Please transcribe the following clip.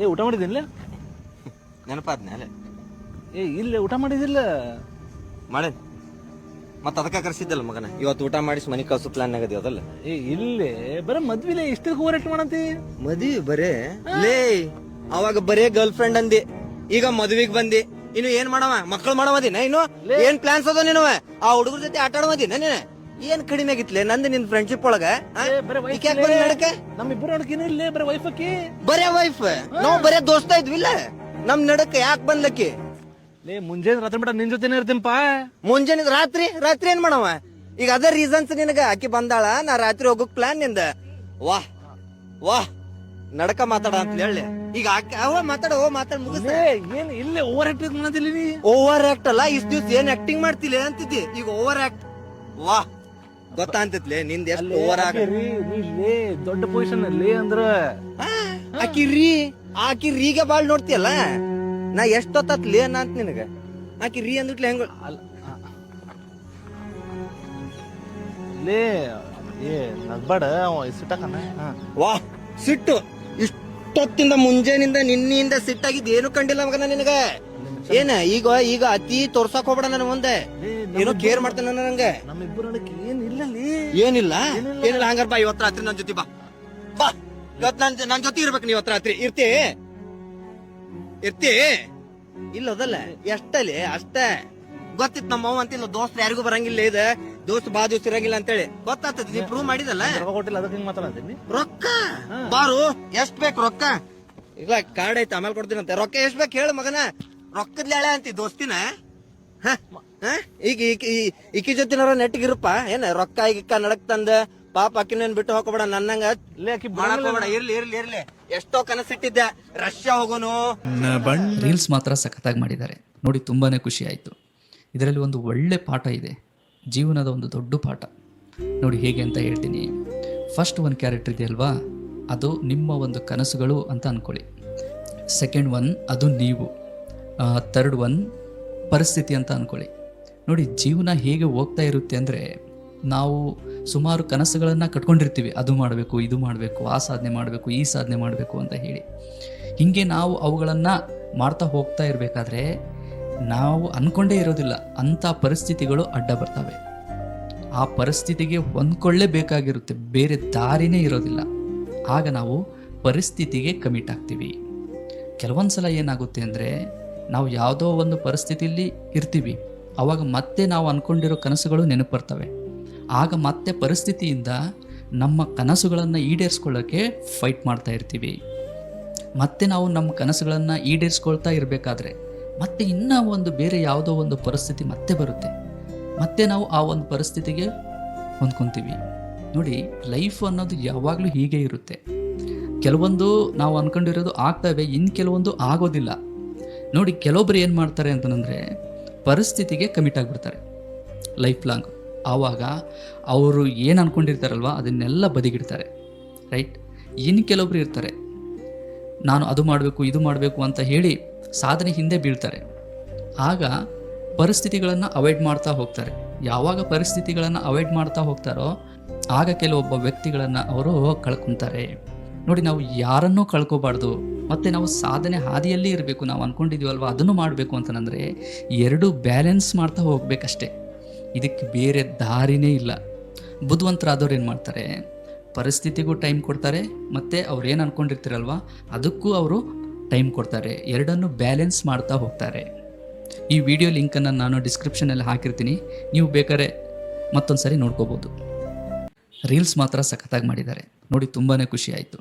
ಏ ಊಟ ಮಾಡಿದಿಲ್ಲ ನೆನಪಾದ್ನೆ ಅಲ್ಲೇ ಏ ಇಲ್ಲ ಊಟ ಮಾಡಿದಿಲ್ಲ ಮಾಡೇನ್ ಮತ್ತ ಅದಕ್ಕೆ ಕರ್ಸಿದ್ದಲ್ಲ ಮಗನ. ಇವತ್ತು ಊಟ ಮಾಡಿಸಿ ಮನಿ ಕಳ್ಸು ಪ್ಲಾನ್ ಆಗದಿ ಅದಲ್ಲ. ಏ ಇಲ್ಲೇ. ಬರೇ ಮದ್ವಿಲೆ ಇಷ್ಟಕ್ಕೆ ಹೋರಾಟ ಮಾಡಂತಿ? ಮದ್ವಿ ಬರೇ? ಲೇ ಅವಾಗ ಬರೇ ಗರ್ಲ್ ಫ್ರೆಂಡ್ ಅಂದಿ. ಈಗ ಮದ್ವಿಗ್ ಬಂದಿ. ಇನ್ನು ಏನ್ ಮಾಡವ? ಮಕ್ಕಳು ಮಾಡವದಿನ ಇನ್ನು? ಏನ್ ಪ್ಲಾನ್ಸ್ ಅದ ನೀನು ಆ ಹುಡುಗರ ಜೊತೆ ಆಟ ಆಡವದಿನ ನೀನ ಏನ್ ಕಡಿಮೆ ಆಗಿತ್ಲೆ? ನಂದು ನಿನ್ ಫ್ರೆಂಡ್ಶಿಪ್ ಒಳಗ ಆ? ಏ, ಬರೀ ವೈಫ್ ಇಲ್ಲೇ ಬರೀ ಬರೇ ವೈಫ್ ನಾವು ಬರೇ ದೋಸ್ತ ಇದ್ವಿಲ್ಲ? ನಮ್ ನಡಕ ಯಾಕೆ ಬಂದ್ಲಕ್ಕಿ? ಲೇ ಮುಂಜಾನೆ ರಾತ್ರಿ ಮಟ ನಿನ್ ಜೊತೆನೇ ಇರ್ತೀನಪ್ಪ ಮುಂಜಾನೆ ರಾತ್ರಿ ರಾತ್ರಿ ಏನ್ ಮಾಡವ? ಈಗ ಅದೇ ರೀಸನ್ಸ್ ನಿನಗ. ಆಕಿ ಬಂದಾಳ ನಾ ರಾತ್ರಿ ಹೋಗಕ್ ಪ್ಲಾನ್ನಿಂದ. ವಾಹ್ ವಾಹ್ ನಡಕ ಮಾತಾಡ ಅಂತ ಹೇಳಿ ಈಗ ಅವ ಮಾತಾಡ ಓ ಮಾತಾಡ್ ಮುಗಿಸ. ಲೇ ಏನ್ ಇಲ್ಲೇ ಓವರ್ ಆಕ್ಟ್ ಮಾಡಂತಿಲ್ಲ ಓವರ್ ಆಕ್ಟ್ ಅಲ್ಲ ಇಷ್ಟ ದಿವ್ಸ ಏನ್ ಆಕ್ಟಿಂಗ್ ಮಾಡ್ತಿಲ್ಲ ಅಂತಿದ್ದಿ? ಈಗ ಓವರ್ ಆಕ್ಟ್ ವಾಹ್ ಗೊತ್ತಾ ಅಂತಿತ್ಲೆ ನಿಂದ ಎಷ್ಟು ಓವರ್ ರೀ ಲೇ ದೊಡ್ಡ ಪೊಸಿಷನ್ ಅಲ್ಲಿ ಅಂದ್ರ ಆಕಿ ರೀ ಆಕಿ ರೀಗೆ ಬಾಳ್ ನೋಡ್ತಿಯಲ್ಲ? ನಾ ಎಷ್ಟೊತ್ತತ್ ಲೇ ಅಂತ ನಿನಗ. ಆಕಿ ರೀ ಅಂದ್ಬಿಟ್ಲೆ ಹೆಂಗ. ಲೇ ಏ ನಗ್ಬೇಡ ಅವ ಸಿಟ್ಟಕನ ವಾ ಸಿಟ್ಟು. ಇಷ್ಟೊತ್ತಿಂದ ಮುಂಜಾನಿಂದ ನಿನ್ನಿಂದ ಸಿಟ್ಟಾಗಿದ್ ಏನು ಕಂಡಿಲ್ಲ ಮಗನ ನಿನಗ? ಏನ ಈಗ ಈಗ ಅತಿ ತೋರ್ಸಕ್ ಹೋಗ್ಬೇಡ ನನ್ನ ಮುಂದೆ. ಏನೋ ಕೇರ್ ಮಾಡ್ತಾನ ನಂಗೆ ನಮ್ಮಿಬ್ಬರ ಏನ್ ಏನಿಲ್ಲ. ಏನಿಲ್ಲ. ಹಂಗಾರ ಬಾ ಇವತ್ತು ರಾತ್ರಿ ನನ್ ಜೊತೆ ಬಾ. ಬಾ. ಇವತ್ ನನ್ ನನ್ ಜೊತೆ ಇರ್ಬೇಕು ನೀ ಇವತ್ ರಾತ್ರಿ. ಇರ್ತಿ. ಇರ್ತಿ. ಇಲ್ಲ ಅದಲ್ಲ. ಎಷ್ಟಲ್ಲಿ? ಅಷ್ಟೇ. ಗೊತ್ತಿತ್ತು ನಮ್ಮ ಅವ್ವ ಅಂತಿಲ್ಲ ದೋಸ್ತ್ ಯಾರಿಗೂ ಬರಂಗಿಲ್ಲ ಇದೆ. ದೋಸ್ತ್ ಬಾ ದಿವಸ ಇರಂಗಿಲ್ಲ ಅಂತೇಳಿ. ಗೊತ್ತಾಗ್ತದೆ ನೀ ಪ್ರೂವ್ ಮಾಡಿದಲ್ಲ ರೊಕ್ಕ ಕೊಟ್ಟಿಲ್ಲ ಅದಕ್ಕೆ ಹಿಂಗ್ ಮಾತಾಡತ್ತೀನಿ ರೊಕ್ಕ? ಬಾರು ಎಷ್ಟ್ ಬೇಕು ರೊಕ್ಕ? ಇಲ್ಲ ಕಾರ್ಡ್ ಐತೆ ಆಮೇಲೆ ಕೊಡ್ತೀನಂತೆ ರೊಕ್ಕ ಎಷ್ಟ್ ಬೇಕು ಹೇಳು ಮಗನ. ರೊಕ್ಕದ ಲೇಳೆ ಅಂತಿ ದೋಸ್ತಿನ? ಹ? ಹ? ಈಗ ಈಕಿ ಈ- ಈಕಿ ಜೊತೆನಾರ ನೆಟ್ಟಿಗಿರಪ್ಪ? ಏನ ರೊಕ್ಕ ಈಗಿಕ್ಕ ನಡಕ್ ತಂದ ಪಾಪ ಅಕ್ಕಿನೇನ್ ಬಿಟ್ಟು ಹಾಕೋಬೇಡ ನನ್ನಂಗ ಹೋಗ್ಬೇಡ. ಇರ್ಲಿ ಇರ್ಲಿ ಇರ್ಲಿ. ಎಷ್ಟೋ ಕನಸಿಟ್ಟಿದ್ದೆ ರಷ್ಯಾ ಹೋಗೋನು. ರೀಲ್ಸ್ ಮಾತ್ರ ಸಖತ್ತಾಗಿ ಮಾಡಿದ್ದಾರೆ. ನೋಡಿ ತುಂಬಾನೇ ಖುಷಿ ಆಯ್ತು. ಇದರಲ್ಲಿ ಒಂದು ಒಳ್ಳೆ ಪಾಠ ಇದೆ. ಜೀವನದ ಒಂದು ದೊಡ್ಡ ಪಾಠ. ನೋಡಿ ಹೇಗೆ ಅಂತ ಹೇಳ್ತೀನಿ. ಫಸ್ಟ್ ಒಂದು ಕ್ಯಾರೆಕ್ಟರ್ ಇದೆ ಅಲ್ವಾ? ಅದು ನಿಮ್ಮ ಒಂದು ಕನಸುಗಳು ಅಂತ ಅಂದ್ಕೊಳ್ಳಿ ಸೆಕೆಂಡ್ ಒನ್ ಅದು ನೀವು. ಥರ್ಡ್ ಒನ್ ಪರಿಸ್ಥಿತಿ ಅಂತ ಅಂದ್ಕೊಳ್ಳಿ ನೋಡಿ, ಜೀವನ ಹೇಗೆ ಹೋಗ್ತಾ ಇರುತ್ತೆ ಅಂದರೆ, ನಾವು ಸುಮಾರು ಕನಸುಗಳನ್ನು ಕಟ್ಕೊಂಡಿರ್ತೀವಿ. ಅದು ಮಾಡಬೇಕು, ಇದು ಮಾಡಬೇಕು, ಆ ಸಾಧನೆ ಮಾಡಬೇಕು, ಈ ಸಾಧನೆ ಮಾಡಬೇಕು ಅಂತ ಹೇಳಿ. ಹೀಗೆ ನಾವು ಅವುಗಳನ್ನು ಮಾಡ್ತಾ ಹೋಗ್ತಾ ಇರಬೇಕಾದ್ರೆ, ನಾವು ಅಂದ್ಕೊಂಡೇ ಇರೋದಿಲ್ಲ. ಅಂಥ ಪರಿಸ್ಥಿತಿಗಳು ಅಡ್ಡ ಬರ್ತವೆ. ಆ ಪರಿಸ್ಥಿತಿಗೆ ಹೊಂದ್ಕೊಳ್ಳೇಬೇಕಾಗಿರುತ್ತೆ ಬೇರೆ ದಾರಿನೇ ಇರೋದಿಲ್ಲ. ಆಗ ನಾವು ಪರಿಸ್ಥಿತಿಗೆ ಕಮಿಟ್ ಆಗ್ತೀವಿ. ಕೆಲವೊಂದು ಸಲ ಏನಾಗುತ್ತೆ ಅಂದರೆ ನಾವು ಯಾವುದೋ ಒಂದು ಪರಿಸ್ಥಿತಿಯಲ್ಲಿ ಇರ್ತೀವಿ. ಅವಾಗ ಮತ್ತೆ ನಾವು ಅಂದ್ಕೊಂಡಿರೋ ಕನಸುಗಳು ನೆನಪು ಬರ್ತವೆ ಆಗ ಮತ್ತೆ ಪರಿಸ್ಥಿತಿಯಿಂದ ನಮ್ಮ ಕನಸುಗಳನ್ನು ಈಡೇರಿಸ್ಕೊಳ್ಳೋಕ್ಕೆ ಫೈಟ್ ಮಾಡ್ತಾ ಇರ್ತೀವಿ. ಮತ್ತೆ ನಾವು ನಮ್ಮ ಕನಸುಗಳನ್ನು ಈಡೇರಿಸ್ಕೊಳ್ತಾ ಇರಬೇಕಾದ್ರೆ ಮತ್ತೆ ಇನ್ನೂ ಒಂದು ಬೇರೆ ಯಾವುದೋ ಒಂದು ಪರಿಸ್ಥಿತಿ ಮತ್ತೆ ಬರುತ್ತೆ. ಮತ್ತೆ ನಾವು ಆ ಒಂದು ಪರಿಸ್ಥಿತಿಗೆ ಹೊಂದ್ಕೊತೀವಿ. ನೋಡಿ ಲೈಫ್ ಅನ್ನೋದು ಯಾವಾಗಲೂ ಹೀಗೆ ಇರುತ್ತೆ. ಕೆಲವೊಂದು ನಾವು ಅಂದ್ಕೊಂಡಿರೋದು ಆಗ್ತವೆ ಇನ್ನು ಕೆಲವೊಂದು ಆಗೋದಿಲ್ಲ. ನೋಡಿ ಕೆಲವೊಬ್ಬರು ಏನು ಮಾಡ್ತಾರೆ ಅಂತಂದರೆ ಪರಿಸ್ಥಿತಿಗೆ ಕಮಿಟ್ ಆಗಿಬಿಡ್ತಾರೆ. ಲೈಫ್ ಲಾಂಗ್ ಆವಾಗ ಅವರು ಏನು ಅಂದ್ಕೊಂಡಿರ್ತಾರಲ್ವ ಅದನ್ನೆಲ್ಲ ಬದಿಗಿಡ್ತಾರೆ. ರೈಟ್ ಇನ್ನು ಕೆಲವೊಬ್ರು ಇರ್ತಾರೆ. ನಾನು ಅದು ಮಾಡಬೇಕು, ಇದು ಮಾಡಬೇಕು ಅಂತ ಹೇಳಿ ಸಾಧನೆ ಹಿಂದೆ ಬೀಳ್ತಾರೆ. ಆಗ ಪರಿಸ್ಥಿತಿಗಳನ್ನು ಅವಾಯ್ಡ್ ಮಾಡ್ತಾ ಹೋಗ್ತಾರೆ. ಯಾವಾಗ ಪರಿಸ್ಥಿತಿಗಳನ್ನು ಅವಾಯ್ಡ್ ಮಾಡ್ತಾ ಹೋಗ್ತಾರೋ, ಆಗ ಕೆಲವೊಬ್ಬ ವ್ಯಕ್ತಿಗಳನ್ನು ಅವರು ಕಳ್ಕೊತಾರೆ. ನೋಡಿ ನಾವು ಯಾರನ್ನೂ ಕಳ್ಕೋಬಾರ್ದು, ಮತ್ತು ನಾವು ಸಾಧನೆ ಹಾದಿಯಲ್ಲಿ ಇರಬೇಕು, ನಾವು ಅಂದ್ಕೊಂಡಿದ್ದೀವಲ್ವ ಅದನ್ನು ಮಾಡಬೇಕು ಅಂತಂದರೆ ಎರಡು ಬ್ಯಾಲೆನ್ಸ್ ಮಾಡ್ತಾ ಹೋಗ್ಬೇಕಷ್ಟೆ. ಇದಕ್ಕೆ ಬೇರೆ ದಾರಿನೇ ಇಲ್ಲ. ಬುದ್ಧಿವಂತರಾದವ್ರು ಏನು ಮಾಡ್ತಾರೆ? ಪರಿಸ್ಥಿತಿಗೂ ಟೈಮ್ ಕೊಡ್ತಾರೆ, ಮತ್ತು ಅವ್ರು ಏನು ಅಂದ್ಕೊಂಡಿರ್ತಾರಲ್ವ ಅದಕ್ಕೂ ಅವರು ಟೈಮ್ ಕೊಡ್ತಾರೆ. ಎರಡನ್ನು ಬ್ಯಾಲೆನ್ಸ್ ಮಾಡ್ತಾ ಹೋಗ್ತಾರೆ. ಈ ವಿಡಿಯೋ ಲಿಂಕನ್ನು ನಾನು ಡಿಸ್ಕ್ರಿಪ್ಷನಲ್ಲಿ ಹಾಕಿರ್ತೀನಿ. ನೀವು ಬೇಕಾದ್ರೆ ಮತ್ತೊಂದು ಸರಿ ನೋಡ್ಕೋಬೋದು. ರೀಲ್ಸ್ ಮಾತ್ರ ಸಖತ್ತಾಗಿ ಮಾಡಿದ್ದಾರೆ. ನೋಡಿ ತುಂಬಾ ಖುಷಿ ಆಯಿತು.